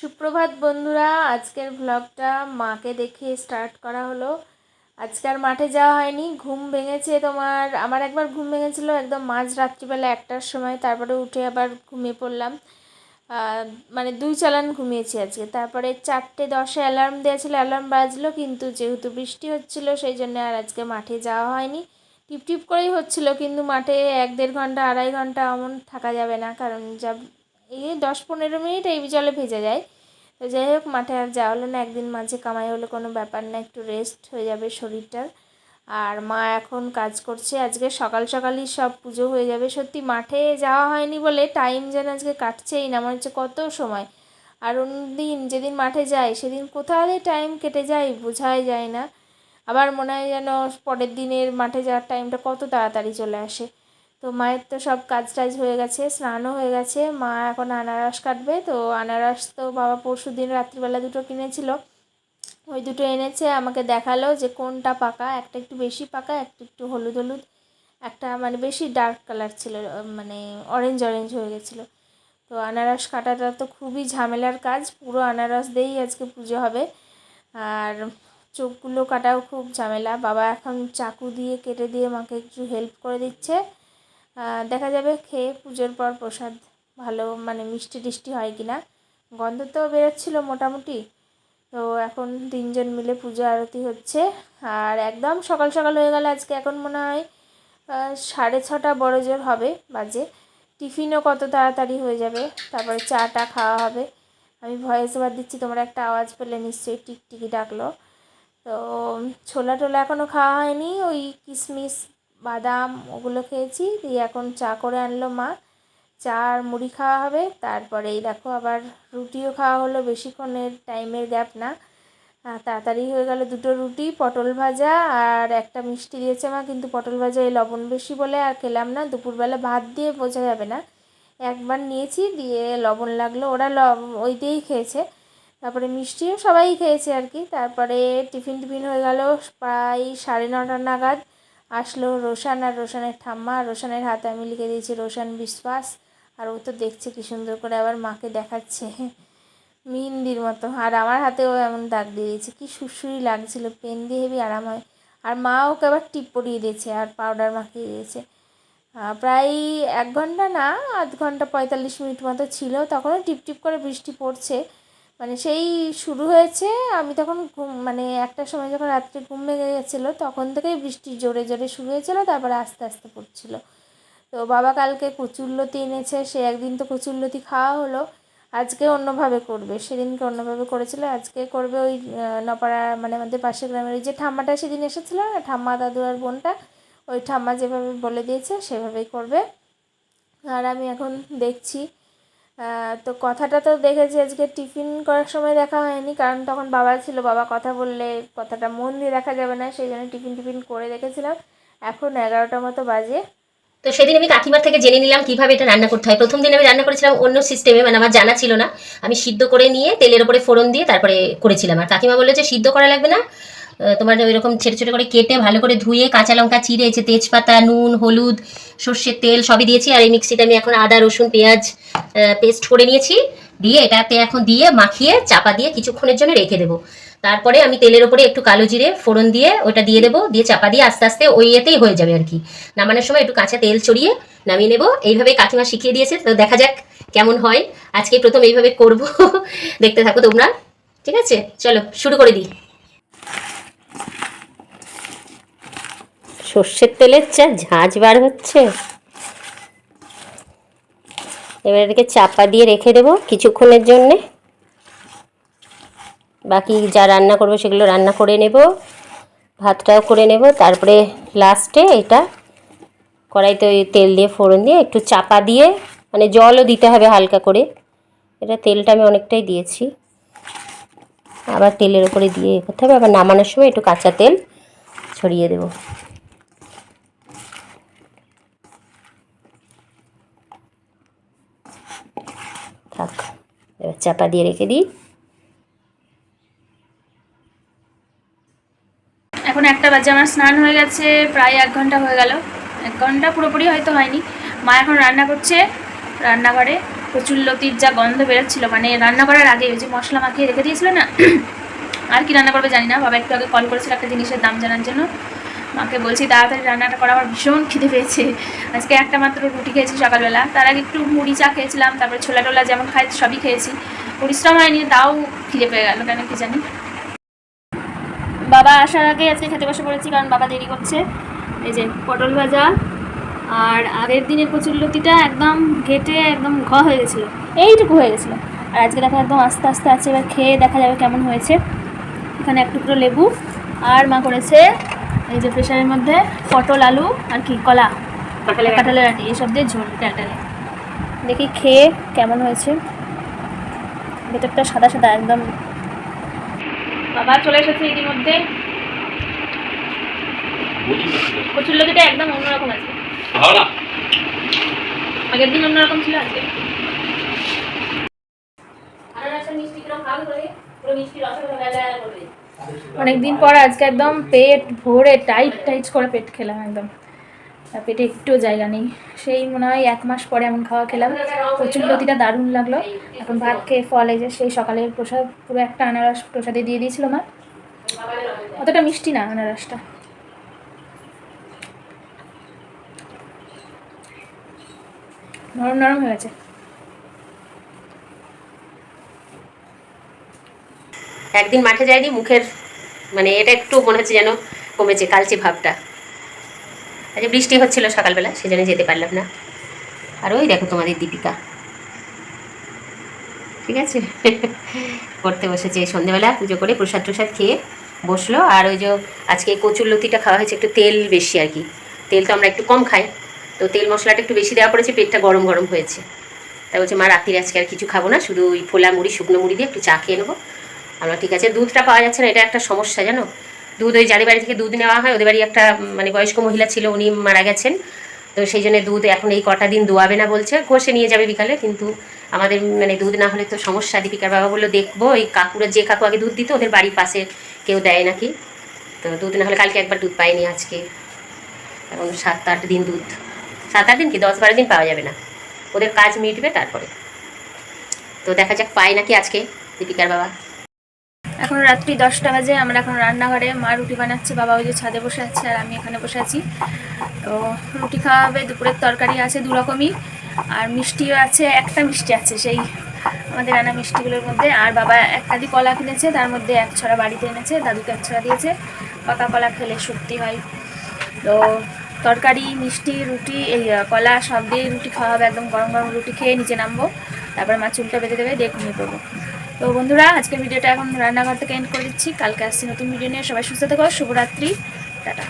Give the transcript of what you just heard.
সুপ্রভাত বন্ধুরা, আজকের ব্লগটা মাকে দেখে স্টার্ট করা হলো। আজকে আর মাঠে যাওয়া হয়নি, ঘুম ভেঙেছে তোমার, আমার একবার ঘুম ভেঙেছিল একদম মাঝ রাত্রিবেলা একটার সময়, তারপরে উঠে আবার ঘুমিয়ে পড়লাম। মানে দুই চালান ঘুমিয়েছি আজকে, তারপরে চারটে দশে অ্যালার্ম দেওয়া ছিল অ্যালার্ম বাজলো, কিন্তু যেহেতু বৃষ্টি হচ্ছিল, সেই জন্য আর আজকে মাঠে যাওয়া হয়নি। টিপ টিপ করেই হচ্ছিল, কিন্তু মাঠে এক দেড় ঘণ্টা, আড়াই ঘণ্টা এমন থাকা যাবে না, কারণ যা এই দশ পনেরো মিনিট এই জলে ভেজে যায়। তো যাই হোক, মাঠে আর যাওয়া হলো না, একদিন মাঝে কামাই হলে কোনো ব্যাপার না, একটু রেস্ট হয়ে যাবে শরীরটার। আর মা এখন কাজ করছে, আজকে সকাল সকালই সব পুজো হয়ে যাবে। সত্যি মাঠে যাওয়া হয়নি বলে টাইম যেন আজকে কাটছেই না, মনে হচ্ছে কত সময়। আর অন্যদিন যেদিন মাঠে যায় সেদিন কোথাও টাইম কেটে যায় বোঝাই যায় না। আবার মনে হয় যেন পরের দিনের মাঠে যাওয়ার টাইমটা কত তাড়াতাড়ি চলে আসে। তো মায়ের তো সব কাজ টাজ হয়ে গেছে, স্নানও হয়ে গেছে, মা এখন আনারস কাটবে, তো আনারস তো বাবা পরশু দিন রাত্রিবেলা দুটো কিনেছিল। ওই দুটো এনেছে, আমাকে দেখাল যে কোনটা পাকা, একটা একটু বেশি পাকা, একটা একটু হলুদ হলুদ, একটা মানে বেশি ডার্ক কালার ছিল মানে অরেঞ্জ অরেঞ্জ হয়ে গেছিল। তো আনারস কাটাটা তো খুবই ঝামেলার কাজ, পুরো আনারস দিয়েই আজকে পুজো হবে। আর চোখগুলো কাটাও খুব ঝামেলা, বাবা এখন চাকু দিয়ে, কেটে দিয়ে মাকে একটু হেল্প করে দিচ্ছে। দেখা যাবে খেয়ে পুজোর পর প্রসাদ ভালো মানে মিষ্টি টিষ্টি হয় কি না গন্ধ তো বেরোচ্ছিল মোটামুটি। তো এখন তিনজন মিলে পুজো আরতি হচ্ছে। আর একদম সকাল সকাল হয়ে গেল। আজকে এখন মনে হয় সাড়ে ছটা বড় জোর হবে বাজে। টিফিনও কত তাড়াতাড়ি হয়ে যাবে। তারপরে চাটা খাওয়া হবে। আমি ভয়েস ওভার দিচ্ছি, তোমরা একটা আওয়াজ পেলে নিশ্চয়ই টিকটিকি ডাকলো। তো, ছোলা টোলা এখনও খাওয়া হয়নি। ওই কিশমিশ বাদাম ওগুলো খেয়েছি, দিয়ে এখন চা করে আনলো মা। চা আর মুড়ি খাওয়া হবে তারপরে এই দেখো আবার রুটিও খাওয়া হলো, বেশিক্ষণের টাইমের গ্যাপ না। তাড়াতাড়ি হয়ে গেল দুটো রুটি, পটল ভাজা আর একটা মিষ্টি দিয়েছে মা, কিন্তু পটল ভাজা এই লবণ বেশি বলে আর খেলাম না, দুপুরবেলা ভাত দিয়ে বোঝা যাবে না। একবার নিয়েছি, দিয়ে লবণ লাগল, ওরা ওই দিয়েই খেয়েছে। তারপরে মিষ্টিও সবাই খেয়েছে আর কি, তারপরে টিফিন টিফিন হয়ে গেল প্রায় সাড়ে নটা নাগাদ। আসলো রোশান আর রোশানের ঠাম্মা। রোশানের হাতে আমি লিখে দিয়েছি, রোশান বিশ্বাস। আর ও তো দেখছে কি সুন্দর করে আবার মাকে দেখাচ্ছে। মেহেন্দির মতো। আর আমার হাতেও এমন দাগ দিয়ে দিয়েছে, কি সুরসুরি লাগছিল, পেন দিয়ে হেবি আরাম হয়। আর মা ওকে আবার টিপ পরিয়ে দিয়েছে আর পাউডার মাখিয়ে দিয়েছে। প্রায় এক ঘণ্টা না, আধ ঘণ্টা পঁয়তাল্লিশ মিনিট মতো ছিল, তখনও টিপ টিপ করে বৃষ্টি পড়ছে। মানে সেই শুরু হয়েছে, আমি তখন ঘুম মানে একটা সময় যখন রাত্রে ঘুম ভেঙে গেছিল, তখন থেকেই বৃষ্টি জোরে জোরে শুরু হয়েছিল, তারপরে আস্তে আস্তে পড়ছিল। তো বাবা কালকে কচুরলতি এনেছে, সে একদিন তো কচুরলতি খাওয়া হলো, আজকে অন্যভাবে করবে, সেদিনকে অন্যভাবে করেছিল, আজকে করবে ওই নপাড়া মানে আমাদের পাশের গ্রামের ওই যে ঠাম্মাটা সেদিন এসেছিল না, ঠাম্মা দাদু আর বোনটা, ওই ঠাম্মা যেভাবে বলে দিয়েছে, সেভাবেই করবে। আর আমি এখন দেখছি তো কথাটা তো দেখেছি, আজকে টিফিন করার সময় দেখা হয়নি, কারণ তখন বাবা ছিল, বাবা কথা বললে কথাটা মন দিয়ে দেখা যাবে না, সেই জন্য টিফিন টিফিন করে দেখেছিলাম এখন এগারোটা মতো বাজে। তো সেদিন আমি কাকিমার থেকে জেনে নিলাম কীভাবে এটা রান্না করতে হয়। প্রথম দিন আমি রান্না করেছিলাম অন্য সিস্টেমে মানে আমার জানা ছিল না। আমি সিদ্ধ করে নিয়ে তেলের ওপরে ফোড়ন দিয়ে তারপরে করেছিলাম। আর কাকিমা বলল যে সিদ্ধ করা লাগবে না তোমার ওইরকম ছোটো ছোটো করে কেটে ভালো করে ধুয়ে কাঁচা লঙ্কা, চিড়ে যে তেজপাতা, নুন, হলুদ, সর্ষের তেল সবই দিয়েছি। আর এই মিক্সিতে আমি এখন আদা, রসুন, পেঁয়াজ পেস্ট করে নিয়েছি। দিয়ে এটাতে এখন দিয়ে মাখিয়ে চাপা দিয়ে কিছুক্ষণের জন্য রেখে দেবো। তারপরে আমি তেলের ওপরে একটু কালো জিরে ফোড়ন দিয়ে ওটা দিয়ে দেবো। দিয়ে চাপা দিয়ে আস্তে আস্তে ওই ইয়েতেই হয়ে যাবে আর কি। নামানোর সময় একটু কাঁচা তেল ছড়িয়ে নামিয়ে নেব। এইভাবে কাকিমা শিখিয়ে দিয়েছে, তো দেখা যাক কেমন হয়। আজকে প্রথম এইভাবে করব। দেখতে থাকো তোমরা। ঠিক আছে? চলো, শুরু করে দিই। সর্ষের তেলের চা ঝাঁঝ বার হচ্ছে। এবার এটাকে চাপা দিয়ে রেখে দেবো কিছুক্ষণের জন্যে। বাকি যা রান্না করব সেগুলো রান্না করে নেব। ভাতটাও করে নেব। তারপরে লাস্টে এটা কড়াইতে ওই তেল দিয়ে ফোড়ন দিয়ে একটু চাপা দিয়ে মানে জলও দিতে হবে হালকা করে। এটা তেলটা আমি অনেকটাই দিয়েছি। আবার তেলের উপরে দিয়ে করতে হবে। আবার নামানোর সময় একটু কাঁচা তেল ছড়িয়ে দেব। থাক এবার চাপা দিয়ে রেখে দিই। এখন একটা বাজে, আমার স্নান হয়ে গেছে, প্রায় এক ঘণ্টা হয়ে গেল। এক ঘণ্টা পুরোপুরি হয়তো হয়নি। মা এখন রান্না করছে, রান্নাঘরে প্রচুর লতির যা গন্ধ বেরোচ্ছিল মানে রান্না করার আগে ওই যে মশলা মাখিয়ে রেখে দিয়েছিল না, আর কি রান্না করবে জানি না, বাবা একটু আগে কল করেছিল একটা জিনিসের দাম জানার জন্য। মাকে বলছি, তাড়াতাড়ি রান্নাটা করা, আমার ভীষণ খিদে পেয়েছে। আজকে একটা মাত্র রুটি খেয়েছি সকালবেলা। তার আগে একটু মুড়ি চা খেয়েছিলাম, তারপরে ছোলা টোলা যেমন খাই, সবই খেয়েছি। পরিশ্রম হয়নি, তাও খিদে পেয়ে গেল কেন কি জানি? বাবা আসার আগে আজকে খেতে বসে পড়েছি, কারণ বাবা দেরি করছে। এই যে পটল ভাজা আর আগের দিনের কচুরলতিটা একদম ঘেটে একদম ঘ হয়ে গেছিল। এইটুকু হয়ে গেছিল। আর আজকে দেখো একদম আস্তে আস্তে আছে, এবার খেয়ে দেখা যাবে কেমন হয়েছে। এখানে এক টুকরো লেবু, আর মা করেছে এই যে প্রেশারের মধ্যে পটল আলু আর কি কলা কাঁঠালের আটি। এসব দিয়ে ঝোল টালটালে দেখি খেয়ে কেমন হয়েছে। ভেতরটা সাদা সাদা একদম। বাবা চলে এসেছে ইতিমধ্যে। কচুর লতিটা একদম অন্যরকম আছে। আগের দিন অন্যরকম ছিল আজকে। অনেকদিন পর আজকে একদম পেট ভরে টাইট টাইট করে পেট খেলাম একদম। পেটে একটু জায়গা নেই। সেই মনে হয় এক মাস পরে এমন খাওয়া খেলাম। প্রচুর লতিটা দারুণ লাগল। এখন ভাত খেয়ে ফল যে সেই সকালের প্রসাদ, পুরো একটা আনারস প্রসাদে দিয়ে দিয়েছিল মা। অতটা মিষ্টি না আনারসটা। নরম নরম হয়ে একদিন মাঠে যায়নি, মুখের মানে এটা একটু মনে হচ্ছে যেন কমেছে, কালচে ভাবটা। আচ্ছা বৃষ্টি হচ্ছিল সকালবেলা, সেজন্য যেতে পারলাম না। আর ওই দেখো তোমাদের দীপিকা। ঠিক আছে? পড়তে বসেছে। সন্ধেবেলা পুজো করে প্রসাদ টসাদ খেয়ে বসল। আর ওই যে আজকে কচুর লতিটা খাওয়া হয়েছে, একটু তেল বেশি আর কি। তেল তো আমরা একটু কম খাই। তো তেল মশলাটা একটু বেশি দেওয়া পড়েছে, পেটটা গরম গরম হয়েছে। তাই বলছে, মা, রাত্রিরে আজকে আর কিছু খাব না, শুধু ওই ফোলা মুড়ি, শুকনো মুড়ি দিয়ে একটু চা খেয়ে নেব। আমরা ঠিক আছে, দুধটা পাওয়া যাচ্ছে না, এটা একটা সমস্যা, জানো? দুধ ওই যাদের বাড়ি থেকে দুধ নেওয়া হয়, ওদের বাড়ি একটা মানে বয়স্ক মহিলা ছিল, উনি মারা গেছেন। তো সেই জন্য দুধ এখন এই কটা দিন দোয়াবে না বলছে, ঘষে নিয়ে যাবে বিকালে, কিন্তু আমাদের মানে দুধ না হলে তো সমস্যা। দীপিকার বাবা বলল, দেখব, ওই কাকুরা, যে কাকু আগে দুধ দিত, ওদের বাড়ির পাশে কেউ দেয় নাকি? তো দুধ না হলে কালকে একবার দুধ পাইনি আজকে। এখন সাত আট দিন দুধ। সাত আট দিন কি? দশ বারো দিন পাওয়া যাবে না। ওদের কাজ মিটবে তারপরে। তো দেখা যাক পাই নাকি আজকে দীপিকার বাবা। এখন রাত্রি দশটা বাজে, আমরা এখন রান্নাঘরে, মা রুটি বানাচ্ছে, বাবা ওই যে ছাদে বসে আছে আর আমি এখানে বসে আছি। তো রুটি খাওয়া হবে দুপুরের তরকারি আছে দু রকমই, আর মিষ্টিও আছে, একটা মিষ্টি আছে, সেই আমাদের আনা মিষ্টিগুলোর মধ্যে। আর বাবা এক কাদি কলা কিনেছে, তার মধ্যে এক ছড়া বাড়িতে এনেছে, দাদুকে এক ছড়া দিয়েছে, পাকা কলা খেলে সত্যি হয়। তো তরকারি, মিষ্টি, রুটি, এই কলা সব দিয়ে রুটি খাওয়া হবে, একদম গরম গরম রুটি খেয়ে নিচে নামবো, তারপর মা চুলটা বেঁধে দেবে, দিয়ে ঘুমিয়ে পড়ব। তো বন্ধুরা, আজকের ভিডিওটা এখন রান্নাঘর থেকে এন্ড করে দিচ্ছি। কালকে আসছি নতুন ভিডিও নিয়ে। সবাই সুস্থ থাকো, শুভরাত্রি। টাটা।